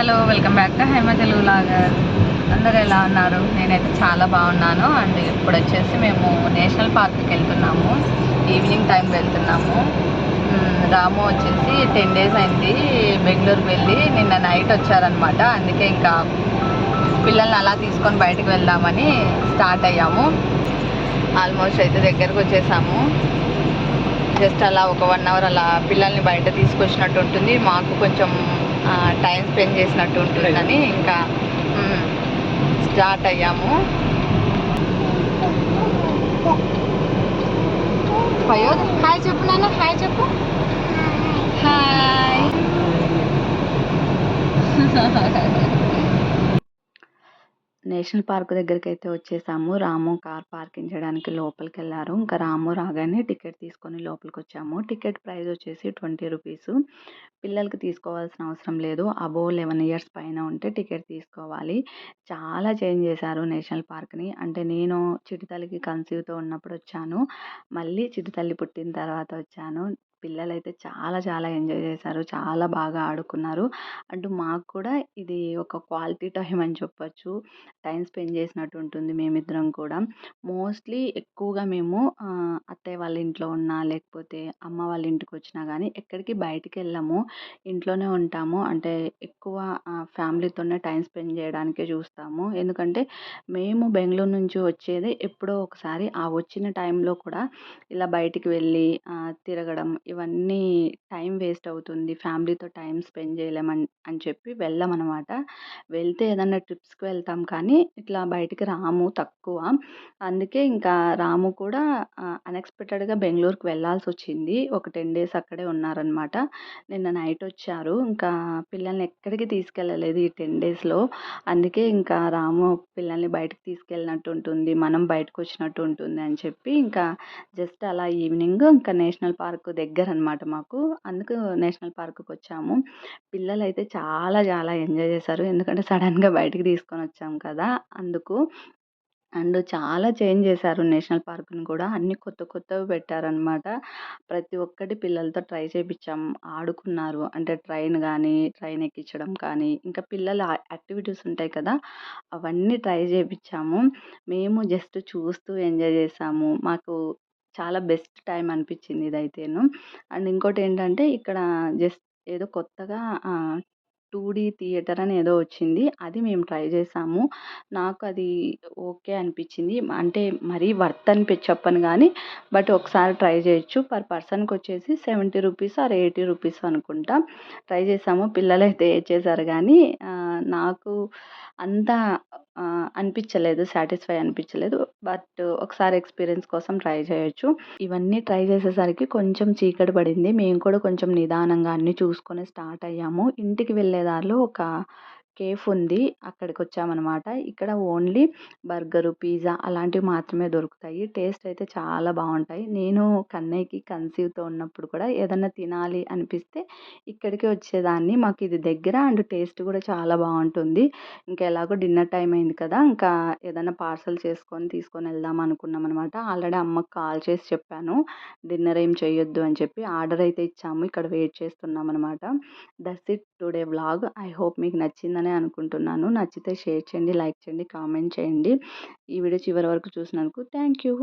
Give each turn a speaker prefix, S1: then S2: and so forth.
S1: Hello welcome back to Hema Telugu vlogger అందరు ఎలా ఉన్నారు? నేనైతే చాలా బాగున్నాను. అండ్ ఇప్పుడు వచ్చేసి మేము నేషనల్ పార్క్కి వెళ్తున్నాము. ఈవినింగ్ టైం వెళ్తున్నాము. రాము వచ్చేసి టెన్ డేస్ అయింది బెంగళూరు వెళ్ళి నిన్న నైట్ వచ్చారనమాట. అందుకే ఇంకా పిల్లల్ని అలా తీసుకొని బయటకు వెళ్దామని స్టార్ట్ అయ్యాము. ఆల్మోస్ట్ అయితే దగ్గరకు వచ్చేసాము. జస్ట్ అలా ఒక వన్ అవర్ అలా పిల్లల్ని బయట తీసుకొచ్చినట్టు ఉంటుంది. మాకు కొంచెం టైం స్పెండ్ చేసినట్టు ఉంటుందని ఇంకా స్టార్ట్ అయ్యాము. పయో హాయ్ చెప్పు నాన్న హాయ్ చెప్పు. హాయ్. నేషనల్ పార్క్ దగ్గరికి అయితే వచ్చేసాము. రాము కార్ పార్కింగ్ చేయడానికి లోపలికి వెళ్ళారు ఇంకా రాము రాగానే టికెట్ తీసుకొని లోపలికి వచ్చాము టికెట్ ప్రైస్ వచ్చేసి ట్వంటీ రూపీస్. పిల్లలకి తీసుకోవాల్సిన అవసరం లేదు. అబోవ్ లెవెన్ ఇయర్స్ పైన ఉంటే టికెట్ తీసుకోవాలి. చాలా చేంజ్ చేశారు నేషనల్ పార్క్ని. అంటే నేను చిటితల్లికి కన్సీవ్తో ఉన్నప్పుడు వచ్చాను. మళ్ళీ చిటితల్లి పుట్టిన తర్వాత వచ్చాను. పిల్లలైతే చాలా చాలా ఎంజాయ్ చేశారు. చాలా బాగా ఆడుకున్నారు. అండ్ మాకు కూడా ఇది ఒక క్వాలిటీ టైం అని చెప్పొచ్చు. టైం స్పెండ్ చేసినట్టు ఉంటుంది మేమిద్దరం కూడా. మోస్ట్లీ ఎక్కువగా మేము అత్తయ్య వాళ్ళ ఇంట్లో ఉన్నా లేకపోతే అమ్మ వాళ్ళ ఇంటికి వచ్చినా కానీ ఎక్కడికి బయటికి వెళ్ళము. ఇంట్లోనే ఉంటాము. అంటే ఎక్కువ ఫ్యామిలీతోనే టైం స్పెండ్ చేయడానికే చూస్తాము. ఎందుకంటే మేము బెంగళూరు నుంచి వచ్చేది ఎప్పుడో ఒకసారి. ఆ వచ్చిన టైంలో కూడా ఇలా బయటికి వెళ్ళి తిరగడం ఇవన్నీ టైం వేస్ట్ అవుతుంది. ఫ్యామిలీతో టైం స్పెండ్ చేయలేమని అని చెప్పి వెళ్ళమనమాట. వెళ్తే ఏదన్నా ట్రిప్స్కి వెళ్తాం కానీ ఇట్లా బయటికి రాము తక్కువ. అందుకే ఇంకా రాము కూడా అన్ఎక్స్పెక్టెడ్గా బెంగళూరుకి వెళ్ళాల్సి వచ్చింది ఒక టెన్ డేస్ అక్కడే ఉన్నారనమాట. నిన్న నైట్ వచ్చారు. ఇంకా పిల్లల్ని ఎక్కడికి తీసుకెళ్ళలేదు ఈ టెన్ డేస్లో. అందుకే ఇంకా రాము పిల్లల్ని బయటకు తీసుకెళ్ళినట్టు ఉంటుంది మనం బయటకు వచ్చినట్టు ఉంటుంది అని చెప్పి ఇంకా జస్ట్ అలా ఈవినింగ్ ఇంకా నేషనల్ పార్క్ దగ్గర అనమాట మాకు. అందుకు నేషనల్ పార్క్కి వచ్చాము పిల్లలు అయితే చాలా చాలా ఎంజాయ్ చేశారు. ఎందుకంటే సడన్గా బయటికి తీసుకొని వచ్చాము కదా! అందుకు అండ్ చాలా చేంజ్ చేశారు నేషనల్ పార్క్ని కూడా. అన్ని కొత్త కొత్తవి పెట్టారనమాట. ప్రతి ఒక్కటి పిల్లలతో ట్రై చేయించాం ఆడుకున్నారు. అంటే ట్రైన్ కానీ ట్రైన్ ఎక్కించడం కానీ ఇంకా పిల్లల యాక్టివిటీస్ ఉంటాయి కదా! అవన్నీ ట్రై చేయించాము మేము జస్ట్ చూస్తూ ఎంజాయ్ చేసాము. మాకు చాలా బెస్ట్ టైం అనిపించింది ఇదైతేను. అండ్ ఇంకోటి ఏంటంటే ఇక్కడ జస్ట్ ఏదో కొత్తగా టూ డీ థియేటర్ అని ఏదో వచ్చింది. అది మేము ట్రై చేసాము. నాకు అది ఓకే అనిపించింది. అంటే మరీ వర్త్ అని చెప్పను కానీ బట్ ఒకసారి ట్రై చేయొచ్చు. పర్ పర్సన్కి వచ్చేసి seventy rupees or eighty rupees అనుకుంటా. ట్రై చేసాము. పిల్లలు అయితే చేశారు కానీ నాకు అంత అనిపించలేదు సాటిస్ఫై అనిపించలేదు. బట్ ఒకసారి ఎక్స్పీరియన్స్ కోసం ట్రై చేయొచ్చు. ఇవన్నీ ట్రై చేసేసరికి కొంచెం చీకటి పడింది. మేము కూడా కొంచెం నిదానంగా అన్నీ చూసుకొని స్టార్ట్ అయ్యాము. ఇంటికి వెళ్ళే దారిలో ఒక కేఫ్ ఉంది. అక్కడికి వచ్చామన్నమాట ఇక్కడ ఓన్లీ బర్గరు పిజ్జా అలాంటివి మాత్రమే దొరుకుతాయి. టేస్ట్ అయితే చాలా బాగుంటాయి. నేను కన్నయ్యకి కన్సీవ్తో ఉన్నప్పుడు కూడా ఏదన్నా తినాలి అనిపిస్తే ఇక్కడికి వచ్చేదాన్ని. మాకు ఇది దగ్గర అండ్ టేస్ట్ కూడా చాలా బాగుంటుంది. ఇంకా ఎలాగో డిన్నర్ టైం అయింది కదా ఇంకా ఏదైనా పార్సల్ చేసుకొని తీసుకొని వెళ్దాం అనుకున్నాం అనమాట ఆల్రెడీ అమ్మకి కాల్ చేసి చెప్పాను. డిన్నర్ ఏం చేయొద్దు అని చెప్పి ఆర్డర్ అయితే ఇచ్చాము. ఇక్కడ వెయిట్ చేస్తున్నాం అనమాట that's it today vlog. I hope మీకు నచ్చిందని నచ్చిందని అనుకుంటున్నాను. నచ్చితే షేర్ చేయండి లైక్ చేయండి కామెంట్ చేయండి. ఈ వీడియో చివరి వరకు చూసినందుకు థ్యాంక్ యూ